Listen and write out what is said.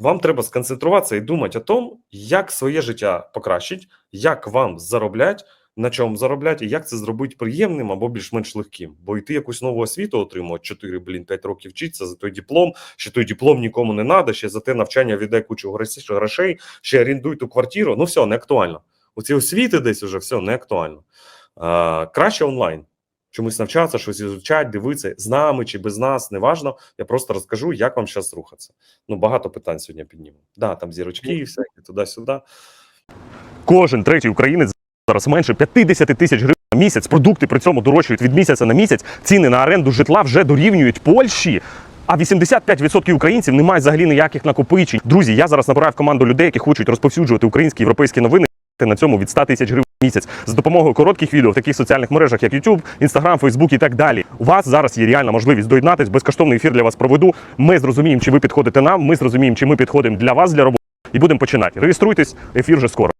Вам треба сконцентруватися і думати о тому, як своє життя покращить, як вам зароблять, на чому зароблять, і як це зробити приємним або більш-менш легким. Бо йти якусь нову освіту отримувати 4, блін, 5 років вчитися за той диплом, ще той диплом нікому не треба, ще за те навчання віддай кучу грошей- ще орендуй ту квартиру. Ну все, не актуально. Оці освіти десь уже все не актуально. А, краще онлайн. Чомусь навчатися, щось ізучати, дивитися з нами чи без нас, неважно. Я просто розкажу, як вам зараз рухатися. Ну, багато питань сьогодні підніму. Да, там зірочки, і всякі туди-сюди. Кожен третій українець зараз менше 50 тисяч гривень на місяць. Продукти при цьому дорожчають від місяця на місяць. Ціни на оренду житла вже дорівнюють Польщі. А 85% українців не мають взагалі ніяких накопичень. Друзі, я зараз набираю в команду людей, які хочуть розповсюджувати українські європейські новини. На цьому від 100 тисяч гривень місяць з допомогою коротких відео в таких соціальних мережах, як YouTube, Instagram, Facebook і так далі. У вас зараз є реальна можливість доєднатись. Безкоштовний ефір для вас проведу. Ми зрозуміємо, чи ви підходите нам. Ми зрозуміємо, чи ми підходимо для вас для роботи. І будемо починати. Реєструйтесь, ефір вже скоро.